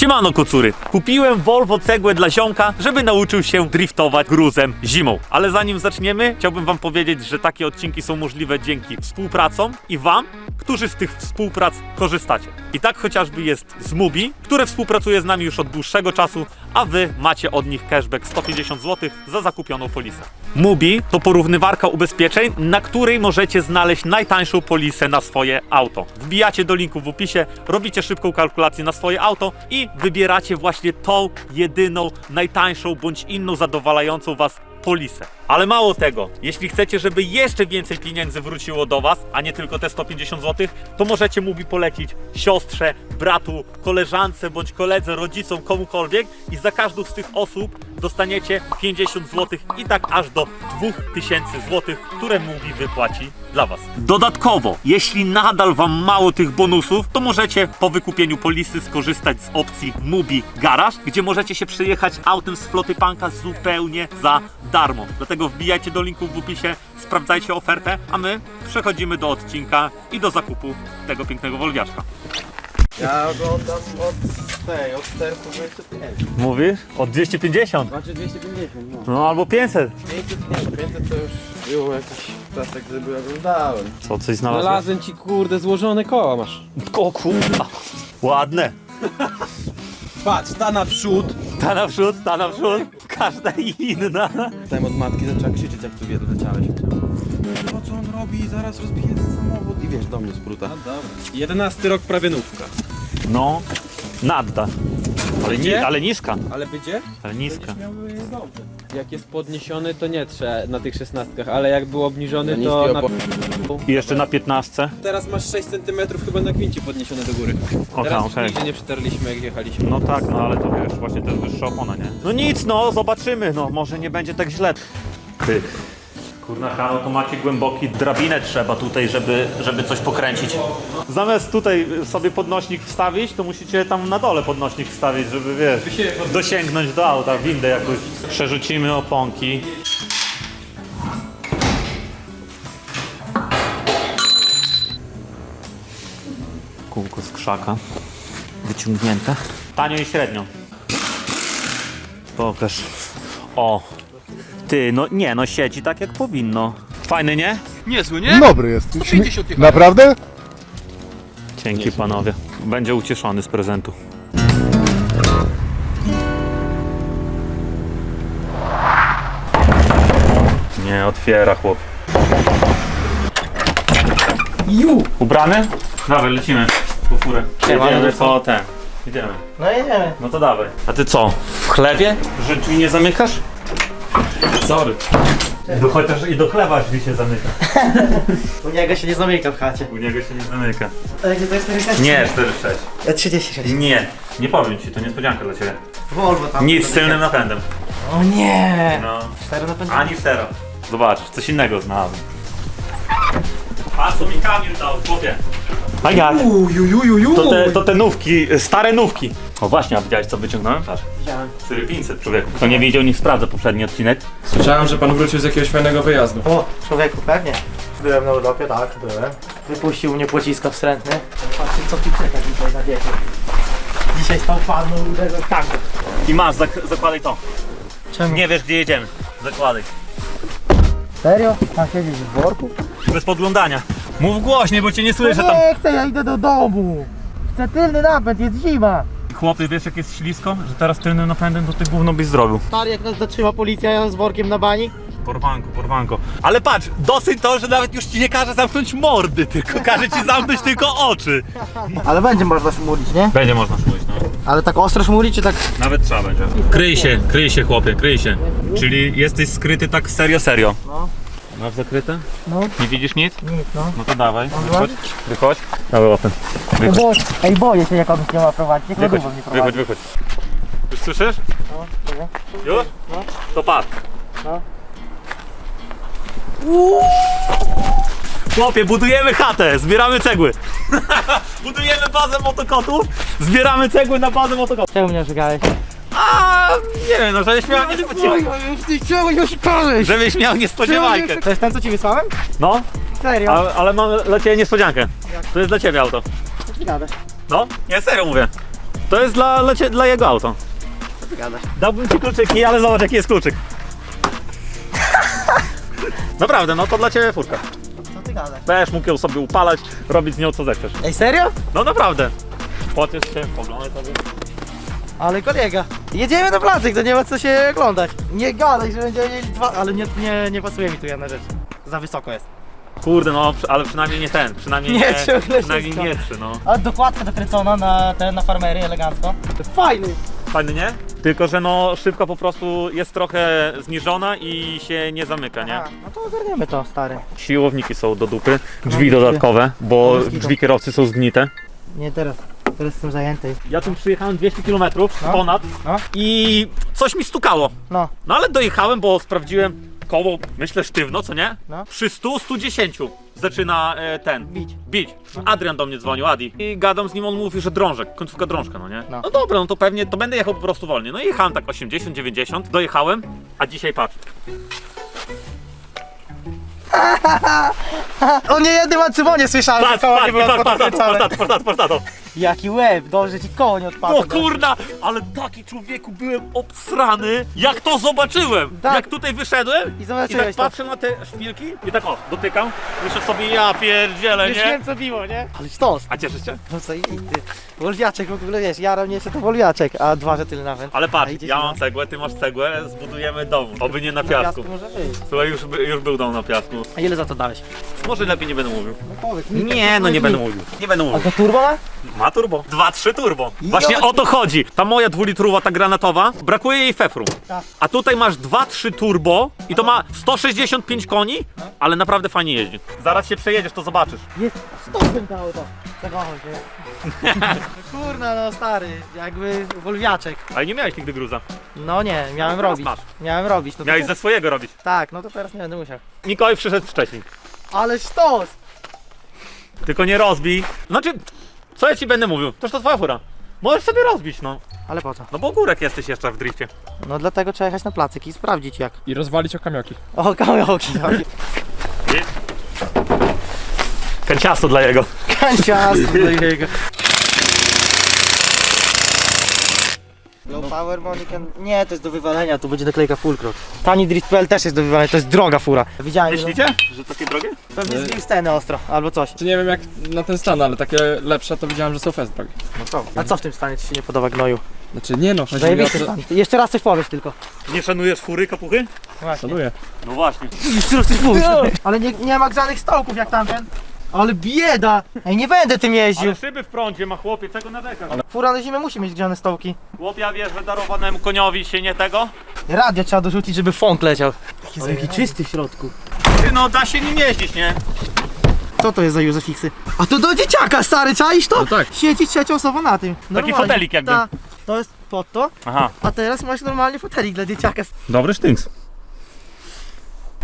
Siemano kocury, kupiłem Volvo cegłę dla ziomka, żeby nauczył się driftować gruzem zimą. Ale zanim zaczniemy, chciałbym wam powiedzieć, że takie odcinki są możliwe dzięki współpracom i wam, którzy z tych współprac korzystacie. I tak chociażby jest z Mubi, które współpracuje z nami już od dłuższego czasu, a wy macie od nich cashback 150 zł za zakupioną polisę. Mubi to porównywarka ubezpieczeń, na której możecie znaleźć najtańszą polisę na swoje auto. Wbijacie do linku w opisie, robicie szybką kalkulację na swoje auto i wybieracie właśnie tą jedyną, najtańszą bądź inną zadowalającą was polisę. Ale mało tego, jeśli chcecie, żeby jeszcze więcej pieniędzy wróciło do Was, a nie tylko te 150 zł, to możecie Mubi polecić siostrze, bratu, koleżance bądź koledze, rodzicom, komukolwiek i za każdą z tych osób dostaniecie 50 zł i tak aż do 2000 zł, które Mubi wypłaci dla Was. Dodatkowo, jeśli nadal Wam mało tych bonusów, to możecie po wykupieniu polisy skorzystać z opcji Mubi Garage, gdzie możecie się przejechać autem z floty Panka zupełnie za darmo. Dlatego wbijajcie do linku w opisie, sprawdzajcie ofertę, a my przechodzimy do odcinka i do zakupu tego pięknego Wolwiaczka. Ja oglądam od tej, od 425. Mówisz? Od 250? Znaczy 250, no. No albo 500. 500 nie, 500 to już było jakiś czas, jak gdyby oglądałem. Co, coś znalazłeś? Znalazłem ci kurde złożone koła masz. O kurwa. Ładne. Patrz, ta naprzód. Ta naprzód, ta naprzód. Każda inna. Tam od matki zaczęła krzyczeć, jak tu wie, leciałeś. No co on robi? Zaraz rozbije ten samochód. I wiesz, do mnie spruta. dobra. 11 rok prawie nówka. No, nadda. Ale, ni- Gdzie? ale niska. Ale będzie? Ale niska. Miałby jest dobrze. Jak jest podniesiony to nie trzeba na tych szesnastkach, ale jak był obniżony Na to na... I jeszcze na 15. Teraz masz 6 cm chyba na kwincie podniesione do góry. Okej, Teraz okej. nigdzie nie przetarliśmy jak jechaliśmy. No tak, no ale to wiesz, właśnie to jest wyższa opona, nie? No nic, no, zobaczymy, no, może nie będzie tak źle. Ty. Kurna, no to macie głęboki drabinę trzeba tutaj, żeby, żeby coś pokręcić. Zamiast tutaj sobie podnośnik wstawić, to musicie tam na dole podnośnik wstawić, żeby wiesz, dosięgnąć do auta, windę jakoś. Przerzucimy oponki. Kółko z krzaka. Wyciągnięte. Tanio i średnio. Pokaż. O. Ty, no nie, no siedzi tak jak powinno. Fajny, nie? Niezły, nie? Dobry jest. 150 jechałem. Naprawdę? Dzięki panowie. Będzie ucieszony z prezentu. Nie otwiera chłop. Ju! Ubrany? Dawaj, lecimy po furę. Jedziemy po ten. Idziemy. No jedziemy. No to dawaj. A ty co? W chlewie? Że drzwi nie zamykasz? Sorry. Do, chociaż i do chlewa drzwi się zamyka. U niego się nie zamyka w chacie. U niego się nie zamyka. Ale gdzie to jest 46? Nie, 4-6. Ja 36. Nie, nie powiem ci, to niespodzianka dla ciebie. Volvo tam. Nic z tylnym napędem. O nie! No. Cztery napędy. Ani zero. Zobacz, coś innego znalazłem. A co mi Kamil dał, chłopie? A jak? To te, to te nówki, stare nówki. O właśnie, a widziałeś co wyciągnąłem? Patrz. Widziałem. 4500 człowieku. Kto nie wiedział, niech sprawdza poprzedni odcinek. Słyszałem, że pan wrócił z jakiegoś fajnego wyjazdu. O, człowieku, pewnie. Byłem na Europie, tak, byłem. Wypuścił mnie pocisko wstrętny. Patrzcie, co tu czeka dzisiaj na wieczór. Dzisiaj stał pan, no uderzył tak. I masz, zak zakładaj to. Czemu? Nie wiesz gdzie jedziemy. Zakładaj. Serio? Mam siedzieć w worku? Bez podglądania. Mów głośniej, bo cię nie słyszę tam. Nie chcę, ja idę do domu. Chcę tylny napęd, jest zima. Chłopie, wiesz jak jest ślisko? Że teraz tylnym napędem to ty gówno byś zrobił. Stary, jak nas zatrzyma policja ja z workiem na bani. Porwanko, porwanko. Ale patrz, dosyć to, że nawet już ci nie każe zamknąć mordy, tylko każe ci zamknąć tylko oczy. Ale będzie można szmulić, nie? Będzie można szmuć, no. Ale tak ostro szmulić, czy tak... Nawet trzeba będzie. Kryj się, kryj się chłopie, kryj się. Czyli jesteś skryty tak serio, serio. No. Masz zakryte? No. Nie widzisz nic? Nic, no. No to dawaj, wychodź, wychodź. Dawaj łapę. Ej, bo, ej, boję się, jak on ma prowadzić. Jak Wychodź, mnie wychodź, prowadzi. wychodź. Już słyszysz? No, dobra. Już? No. To patrz. No. Chłopie, budujemy chatę, zbieramy cegły. budujemy bazę motokotów, zbieramy cegły na bazę motokotów. Czemu mnie oszukałeś? Nie wiem, no żebyś miał niespodziankę. Czemu się oszukałeś? Żebyś miał niespodziankę. To jest ten, co ci wysłałem? No, Serio? ale, ale mam dla ciebie niespodziankę. To jest dla ciebie auto. Co gadasz? No, nie serio mówię. To jest dla, dla, cie- dla jego auto. Gadasz. Dałbym ci kluczyki, ale zobacz jaki jest kluczyk. Naprawdę, no to dla ciebie furka. Co ty gadasz? Będziesz mógł ją sobie upalać, robić z nią co zechcesz. Ej, serio? No naprawdę. Pociesz się, poglądaj sobie. Ale kolega. Jedziemy na placek, to nie ma co się oglądać. Nie gadaj, że będziemy mieli dwa... Ale nie, nie, nie pasuje mi tu jedna rzecz. Za wysoko jest. Kurde, no, przy- ale przynajmniej nie ten, przynajmniej Nie, nie, ciągle przynajmniej nie trzy, no. Ale dokładka dokręcona na te na farmery elegancko. Fajny. Fajny, nie? Tylko, że no, szybka po prostu jest trochę zniżona i się nie zamyka, nie? A, no to ogarniemy to, stary. Siłowniki są do dupy, drzwi widzę. dodatkowe, bo drzwi kierowcy są zgnite. Nie teraz. Teraz jestem zajęty. Ja tym przyjechałem 200 km No. ponad No. i coś mi stukało. No. No ale dojechałem, bo sprawdziłem koło, myślę sztywno, co nie? No. Przy 100, 110 zaczyna e, ten. Bić. Bić. Adrian do mnie dzwonił, Adi. I gadam z nim, on mówi, że drążek, końcówka drążka, no nie? No. No, dobra, no to pewnie, to będę jechał po prostu wolniej. No i jechałem tak 80, 90, dojechałem, a dzisiaj patrz. O nie jednym ancywonie słyszałem, Patrz, że koło patrz, nie było patrz, patrz, patrz, podkręcane. patrz, patrz, patrz, patrz, patrz, patrz. Jaki łeb, dobrze ci koło nie odpadło. O kurna, ale taki człowieku byłem obsrany, jak to zobaczyłem. Tak. Jak tutaj wyszedłem I i tak to. patrzę na te szpilki i tak o, dotykam. Myślę sobie, ja pierdzielę, Już nie? wiem co biło, nie? Ale sztos. A cieszysz się? No co i ty. Wolwiaczek w ogóle wiesz, jarał mnie jeszcze to wolwiaczek, a dwa że tyle nawet. Ale A patrz, idzie ja się mam na- cegłę, ty masz cegłę, zbudujemy dom. Oby nie na Na piasku. może być. Słuchaj, już, by- już był dom na piasku. A ile za to dałeś? Może lepiej nie będę mówił. No powiedz mi. Nie, no nie będę mówił. Nie będę A mówił. to turbo ma? Ma turbo. 2-3 turbo. Właśnie o to chodzi. Ta moja dwulitrowa, ta granatowa, brakuje jej fefru. Tak. A tutaj masz 2-3 turbo i to ma 165 koni, No. ale naprawdę fajnie jeździ. Zaraz się przejedziesz, to zobaczysz. Jest stopem to auto. Tego chodzi. Kurna no stary, jakby wolwiaczek. Ale nie miałeś nigdy gruza. No nie, miałem teraz robić. masz. Miałem robić. No to Miałeś ze swojego robić. Tak, no to teraz nie będę musiał. Mikołaj przyszedł wcześniej. Ale sztos! Tylko nie rozbij. Znaczy, co ja ci będę mówił? Toż to twoja fura. Możesz sobie rozbić, no. Ale po co? No bo górek jesteś jeszcze w drifcie. No dlatego trzeba jechać na placyk i sprawdzić jak. I rozwalić o kamioki. O, kawałki. Kanciasto dla jego. Kancias do jego. Power Monican. Nie, to jest do wywalenia, tu będzie naklejka full cross. Tani Drift.pl też jest do wywalenia, to jest droga fura. Widziałem, Myślicie, że takie drogie? pewnie zbił sceny ostro, albo coś. Czy nie wiem jak na ten stan, ale takie lepsze to widziałem, że są fest drogi. A co w tym stanie ci się nie podoba gnoju? Znaczy nie no, chodzi mi o Zajebisty to, stan. Jeszcze raz coś powiesz tylko. Nie szanujesz fury, kapuchy? Właśnie. szanuję. No właśnie. Jeszcze raz coś powiesz. Ale nie, nie ma grzanych stołków jak tamten. Ale bieda! Ej, nie będę tym jeździł. Ale szyby w prądzie ma chłopie, czego nadekasz? Fura na zimę musi mieć grzane stołki. Chłopia wie, że darowanemu koniowi się nie tego? Radio trzeba dorzucić, żeby fąk leciał. Jaki jaki czysty w środku. Ty no, da się nim jeździć, nie? Co to jest za Józefiksy? A to do dzieciaka, stary, czaisz to? No tak. Siedzi trzecia osoba na tym. Normalnie. fotelik jakby. Ta, to jest pod to, Aha. a teraz masz normalnie fotelik dla dzieciaka. Dobry sztynks.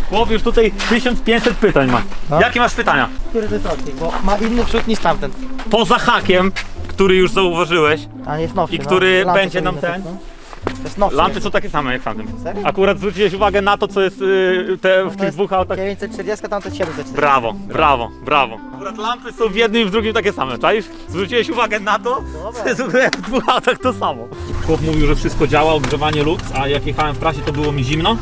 Chłop już tutaj 1500 pytań ma. No. Jakie masz pytania? Który to jest odcinek, bo ma inny przód niż tamten. Poza hakiem, który już zauważyłeś, A nie jest nowszy. I który Lampy będzie są nam inne, ten? no. To jest nowszy. lampy są takie same jak w tamtym. Serio? Akurat zwróciłeś uwagę na to, co jest y, te, w To tych jest dwóch autach. 940, tamte 740. Brawo, brawo, brawo. Akurat lampy są w jednym i w drugim takie same, czaisz? Zwróciłeś uwagę na to, Dobra. to jest w ogóle w dwóch autach to samo. Chłop mówił, że wszystko działa, ogrzewanie lux, a jak jechałem w trasie to było mi zimno.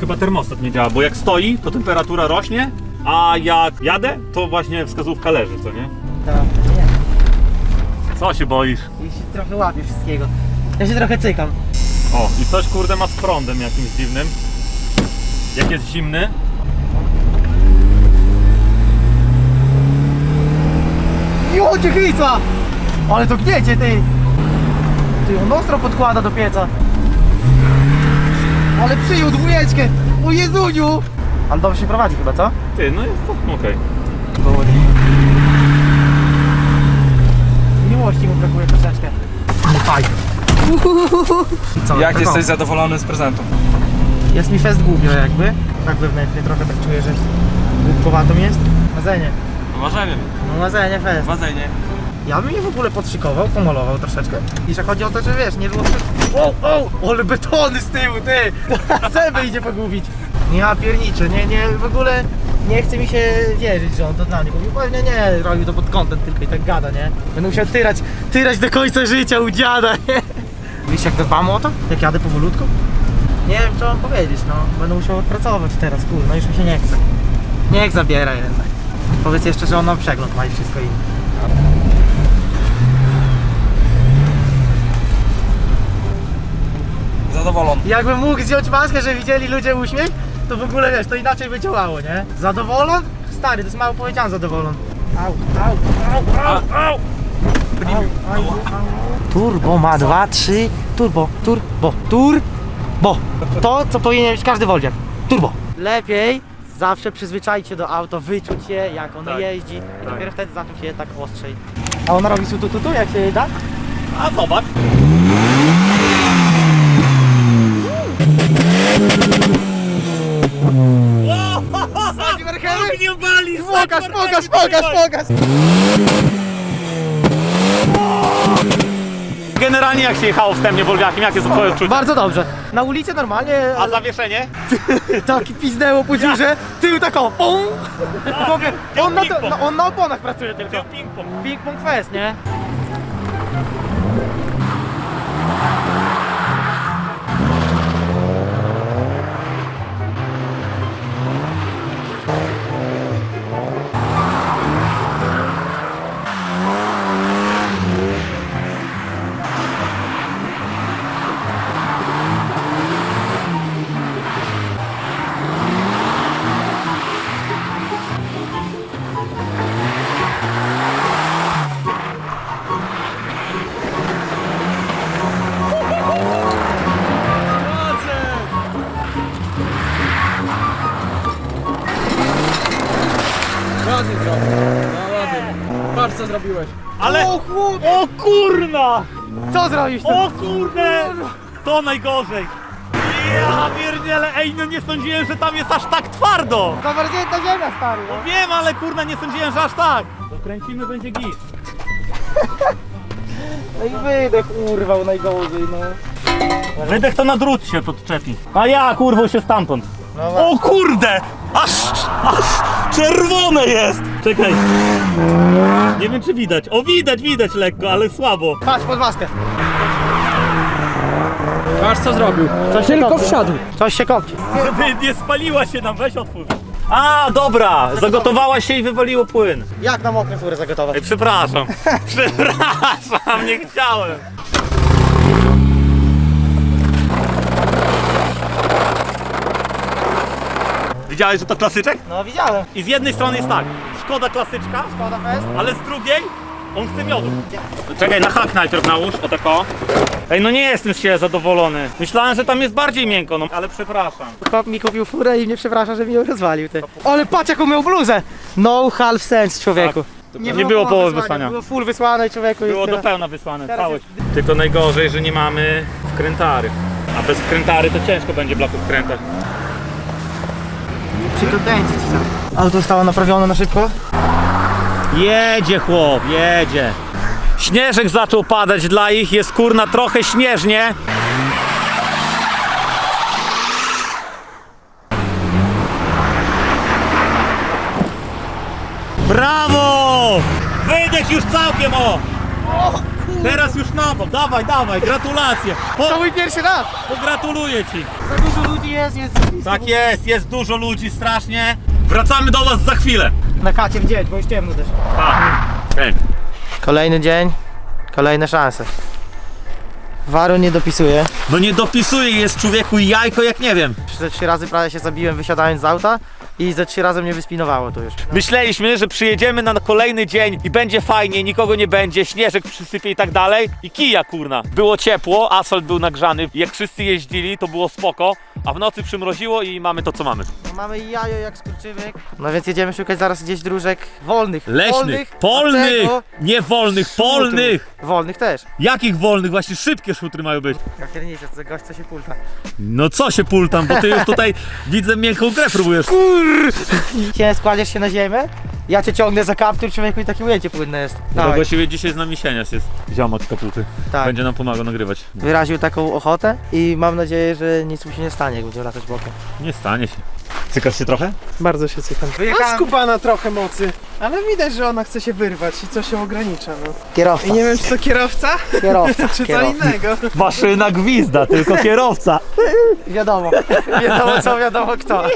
Chyba termostat nie działa, bo jak stoi, to temperatura rośnie, a jak jadę, to właśnie wskazówka leży, co nie? Tak, nie. Co się boisz? I się trochę łapie wszystkiego. Ja się trochę cykam. O, i coś kurde ma z prądem jakimś dziwnym. Jak jest zimny, Jo, cię chyca! Ale to gniecie, ty! Ty, on ostro podkłada do pieca. Ale przyjął dwójeczkę! O Jezuniu! Ale dobrze się prowadzi chyba, co? ty, no jest to okej. Miłości mu brakuje troszeczkę. Ale fajnie. I co? Jak tak jesteś o. zadowolony z prezentu? Jest mi fest głupio jakby. Tak wewnętrznie trochę tak czuję, że głupkowatą jest. Mazenie. Marzenie. No mazenie fest. Marzenie. Ja bym je w ogóle podszykował, pomalował troszeczkę. I że chodzi o to, że wiesz, nie było... O, o, ale betony z tyłu, ty! Zęby idzie pogubić. Ja pierniczę, nie, nie, w ogóle nie chce mi się wierzyć, że on to dla mnie mówił. Pewnie nie, robił to pod kątem tylko i tak gada, nie? Będę musiał tyrać, tyrać do końca życia u dziada, nie? Wiesz jak dbam o to? Jak jadę powolutku? Nie wiem co mam powiedzieć, no. Będę musiał odpracować teraz, kur, no już mi się nie chce. Niech zabiera jednak. Powiedz jeszcze, że on ma przegląd, ma i wszystko inne. Zadowolony. Jakbym mógł zdjąć maskę, że widzieli ludzie uśmiech, to w ogóle wiesz, to inaczej by działało, nie? Zadowolon? Stary, to jest mało powiedziane zadowolon. Au, au, au, au, au. Turbo ma 2, 3, turbo, turbo, turbo. To, co powinien mieć każdy Wolwiak. Turbo. Lepiej zawsze przyzwyczaić się do auta, wyczuć je, jak ono Tak, jeździ i tak. dopiero wtedy zacząć je tak ostrzej. A ona robi su tu, tu, tu, jak się da? A zobacz. Ogniu wali! Pokaż, pokaż, pokaż, pokaż! Generalnie jak się jechało wstępnie Wolwiakiem, jakie są twoje odczucia? Bardzo dobrze. Na ulicy normalnie, A zawieszenie? taki pizdęło po dziurze, tył tak o, pum! On na, to, no, on na oponach pracuje tylko. Ping-pong. Ping pong fest, nie? Najgorzej. Ja pierdzielę, ej, no nie sądziłem, że tam jest aż tak twardo. Zamarznięta ziemia, stary, no. Wiem, ale kurna, nie sądziłem, że aż tak. Dokręcimy, będzie git. No i wydech urwał najgorzej, no. Wydech to na drut się podczepi. A ja, kurwo, się stamtąd. No. O kurde! Aż, aż czerwone jest! Czekaj. Nie wiem, czy widać. O, widać, widać lekko, ale słabo. Patrz pod maskę. Patrz co zrobił. Coś się Tylko wsiadł. Coś się kopci. Żeby nie spaliła się nam, weź otwórz. A, dobra, zagotowała się i wywaliło płyn. Jak na mokre furę zagotować? Ej, przepraszam. Przepraszam, nie chciałem. Widziałeś, że to klasyczek? No widziałem. I z jednej strony jest tak, Szkoda klasyczka, Szkoda fest. ale z drugiej on chce miodu. Czekaj, na hak najpierw nałóż, o tako. Ej, no nie jestem z siebie zadowolony. Myślałem, że tam jest bardziej miękko, no ale przepraszam. Chłop mi kupił furę i mnie przeprasza, że mi ją rozwalił, ty. Ale patrz jaką miał bluzę! No half sense, człowieku. Nie było połowy wysłania, wysłania. Było full wysłane, człowieku. Było do tyle. pełna wysłane, Teraz całość. Tylko najgorzej, że nie mamy wkrętary. A bez wkrętary to ciężko będzie blaków wkrętać. Przykręcić tam. Auto zostało naprawione na szybko. Jedzie chłop, jedzie. Śnieżek zaczął padać dla ich, jest kurna trochę śnieżnie. Brawo! Wydech już całkiem o! Teraz już na bok, dawaj, dawaj, gratulacje! To mój pierwszy raz! pogratuluję ci! Za dużo ludzi jest, jest Tak jest, jest dużo ludzi strasznie. Wracamy do was za chwilę. Na kacie w dzień, bo już ciemno też. Kolejny dzień, kolejne szanse. Waru nie dopisuje. No nie dopisuje, jest człowieku jajko jak nie wiem. Ze trzy razy prawie się zabiłem wysiadając z auta i ze trzy razy mnie wyspinowało tu już. Myśleliśmy, że przyjedziemy na kolejny dzień i będzie fajnie, nikogo nie będzie, śnieżek przysypie i tak dalej. I kija kurna. Było ciepło, asfalt był nagrzany, jak wszyscy jeździli to było spoko, a w nocy przymroziło i mamy to co mamy. Mamy jajo jak skurczybyk. No więc jedziemy szukać zaraz gdzieś dróżek wolnych. Leśnych, wolnych, polnych, tego nie wolnych, polnych. Wolnych też. Jakich wolnych? Właśnie szybkie szutry mają być. Ja pierniczę, to gość co się pulta. No co się pultam, bo ty już tutaj widzę miękką grę próbujesz. Cię składziesz się na ziemię, ja cię ciągnę za kaptur, człowieku i takie ujęcie płynne jest. No właściwie dzisiaj z nami Sienias jest ziomek kaputy. Tak. Będzie nam pomagał nagrywać. Wyraził taką ochotę i mam nadzieję, że nic mu się nie stanie, jak będzie latać bokiem. Nie stanie się. Cykasz się trochę? Bardzo się cykam. Wyjechałem- A skubana trochę mocy. Ale widać, że ona chce się wyrwać i coś się ogranicza, no. Kierowca. I nie wiem, czy to kierowca, Kierowca. czy co kierowca. innego. Maszyna gwizda, tylko kierowca. Wiadomo. Wiadomo co, wiadomo kto.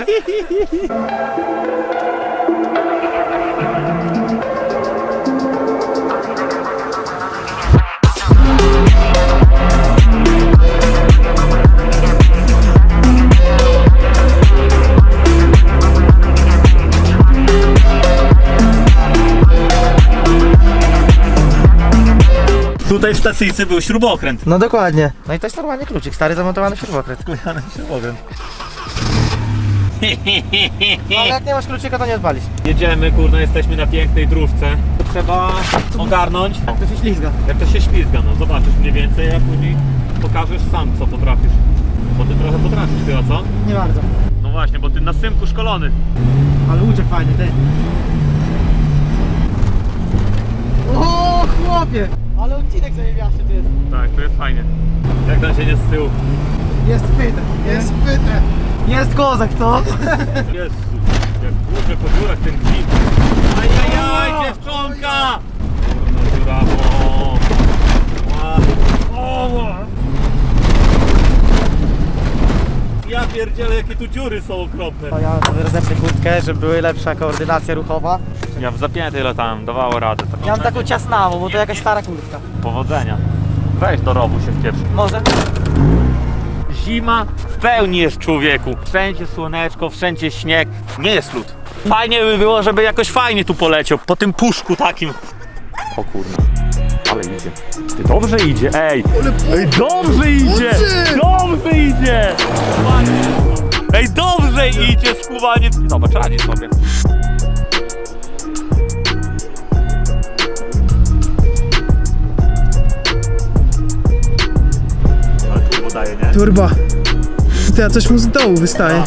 Tutaj w stacyjce był śrubokręt. No dokładnie. No i to jest normalnie kluczyk, stary zamontowany śrubokręt. śrubokręt. No ale jak nie masz kluczyka, to nie odpalisz. Jedziemy, kurna, jesteśmy na pięknej dróżce. Trzeba ogarnąć, Tak, to się ślizga. jak to się ślizga, no zobaczysz mniej więcej, a później pokażesz sam, co potrafisz. Bo ty trochę potrafisz chyba, co? Nie bardzo. No właśnie, bo ty na symku szkolony. Ale łuczek fajny, ty. O chłopie! Ale odcinek zajebiaszczy tu jest. Tak, to jest fajnie. Jak tam się nie z tyłu. Jest pyte. Jest pyte. Jest kozak, co? Jezu, jak dłużę po dziurach ten gwint. Ajajaj, dziewczonka! Kurna dziura, o. Ja pierdzielę, jakie tu dziury są okropne. Ja rozepnę kurtkę, żeby była lepsza koordynacja ruchowa. Ja w zapiętej latałem, dawało radę. Tak Ja mam taką ciasnawą, bo to jakaś stara kurtka. Powodzenia. Weź do rowu się w pierwszy. Może? Zima w pełni jest człowieku. Wszędzie słoneczko, wszędzie śnieg. Nie jest lód. Fajnie by było, żeby jakoś fajnie tu poleciał. Po tym puszku takim. O kurna. Ale idzie. Ty dobrze idzie, ej! Ej, dobrze idzie! Dobrze idzie! Ej, dobrze idzie skubaniec! Zobacz, radzi sobie. Ale turbo daje, nie? Turbo. Ty, a coś mu z dołu wystaje.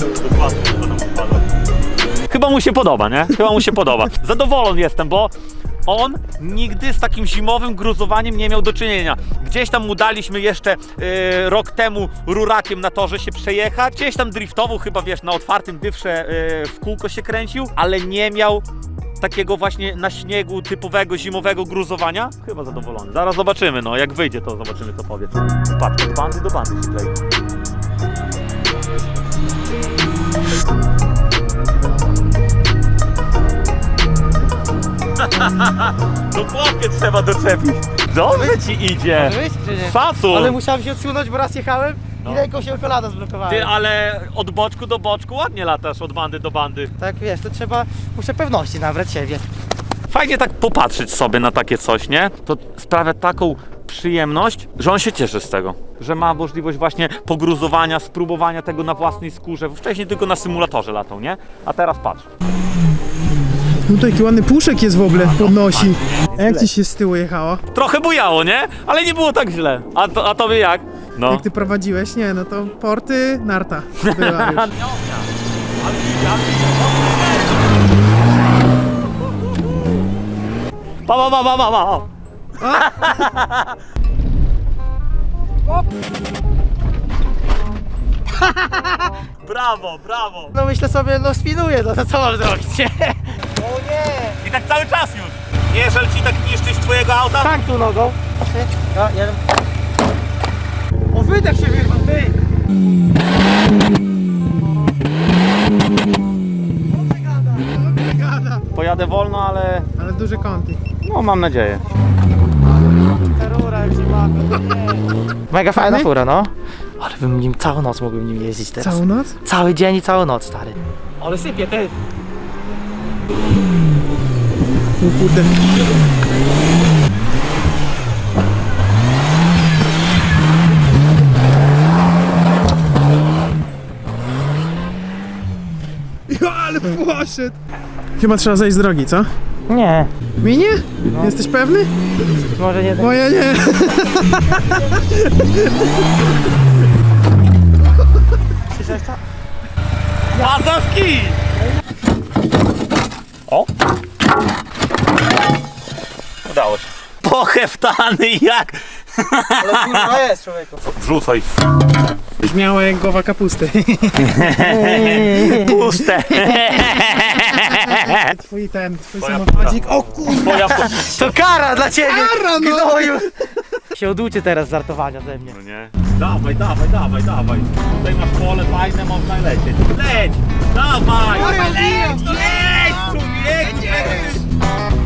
Chyba mu się podoba, nie? Chyba mu się podoba. Zadowolony jestem, bo on nigdy z takim zimowym gruzowaniem nie miał do czynienia. Gdzieś tam mu daliśmy jeszcze e, rok temu rurakiem na torze się przejechać. Gdzieś tam driftował, chyba wiesz, na otwartym dywsze e, w kółko się kręcił, ale nie miał takiego właśnie na śniegu typowego zimowego gruzowania. Chyba zadowolony. Zaraz zobaczymy, no jak wyjdzie to zobaczymy co powie. Patrz, od bandy do bandy się klei. Do kłopie trzeba doczepić. Dobrze ci idzie. Wyjść czy nie? Szacun. Ale musiałem się odsunąć, bo raz jechałem No. i ręką się kolana zblokowałem. Ty, ale od boczku do boczku ładnie latasz, od bandy do bandy. Tak wiesz, to trzeba, muszę pewności nabrać siebie. Fajnie tak popatrzeć sobie na takie coś, nie? To sprawia taką przyjemność, że on się cieszy z tego. Że ma możliwość właśnie pogruzowania, spróbowania tego na własnej skórze. Wcześniej tylko na symulatorze latał, nie? A teraz patrz. No to jaki ładny puszek jest w ogóle, podnosi. A jak ci się z tyłu jechało? Trochę bujało, nie? Ale nie było tak źle. A, to, a tobie jak? No. Jak ty prowadziłeś? Nie, no to porty, narta była już. Pa, pa, pa, pa, pa, pa. brawo, brawo. No myślę sobie, no spinuję, no to co mam zrobić? O nie! I tak cały czas już. Nie, żal ci tak niszczyć twojego auta? Tak tu nogą. Ja, jeden. O wydech się wyrwał, ty! Pojadę wolno, ale Ale duże kąty. no mam nadzieję. Ta rura jak się ma. Mega fajna fura, no. Ale bym nim całą noc mógłbym nim jeździć teraz. Całą noc? Cały dzień i całą noc, stary. Ale sypie, ty! O kurde. Ja, ale poszedł! Chyba trzeba zejść z drogi, co? Nie, Minie? Jesteś pewny? może nie. Bo ja nie. Mazowki! O! Pocheftany jak Ale kurwa jest człowieku. Wrzucaj. Brzmiało jak głowa kapusty. Puste. Twój ten, twój Twoja samochodzik. O kurwa! Po... To kara dla ciebie! Kara, no! Gnoju! Się oducie teraz z żartowania ze mnie. No nie? Dawaj, dawaj, dawaj, dawaj. Tutaj masz pole fajne, można lecieć. Leć! Dawaj! Moja leć! No leć! Człowieku!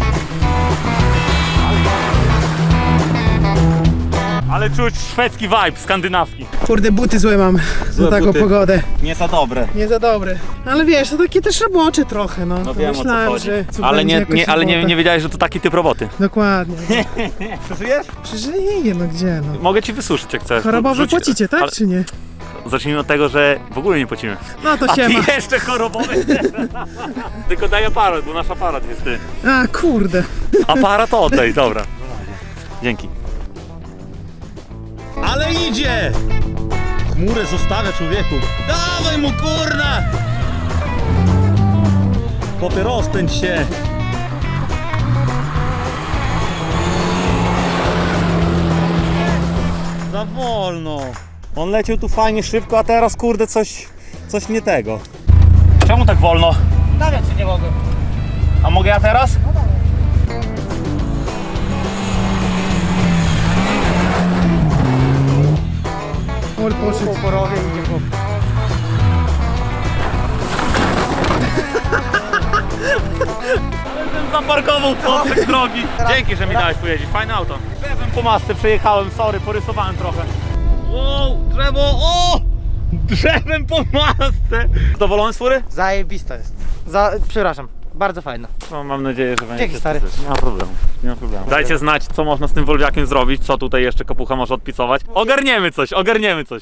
Ale czuć szwedzki vibe, skandynawski. Kurde, buty złe mam Złe za taką buty. pogodę. Nie za dobre. Nie za dobre. Ale wiesz, to takie też robocze trochę, no. No To wiem o co Myślałem, chodzi. że Ale, będzie nie, nie, ale nie, robota. nie wiedziałeś, że to taki typ roboty. Dokładnie. Przeżyjesz? Przeżyję, no gdzie, no. Mogę ci wysuszyć jak chcesz. Chorobowe Rzuć- płacicie, tak ale czy nie? Zacznijmy od tego, że w ogóle nie płacimy. No to A ty siema. jeszcze chorobowy? Tylko daj aparat, bo nasz aparat jest ty. A, kurde. Aparat oddaj, dobra. Dzięki. Ale idzie! Chmurę zostawia człowieku. Dawaj mu kurna! Chłopie, rozpędź się. Za wolno. On leciał tu fajnie szybko, a teraz kurde coś, coś nie tego. Czemu tak wolno? Nawet czy nie mogę. A mogę ja teraz? Ol poszedł. Porowie idzie chłop. Zaparkował chłopek drogi. Dzięki, że mi dałeś pojeździć. Fajne auto. Drzewem po masce przejechałem, sorry, porysowałem trochę. Wow, drzewo, o! Drzewem po masce. Zadowolony z fury? Zajebista jest. Za, przepraszam, bardzo fajna. No, mam nadzieję, że będzie. Dzięki, stary. Nie ma problemu. Nie ma problemu. Dajcie znać, co można z tym Wolwiakiem zrobić, co tutaj jeszcze kapucha może odpisować. Ogarniemy coś, ogarniemy coś.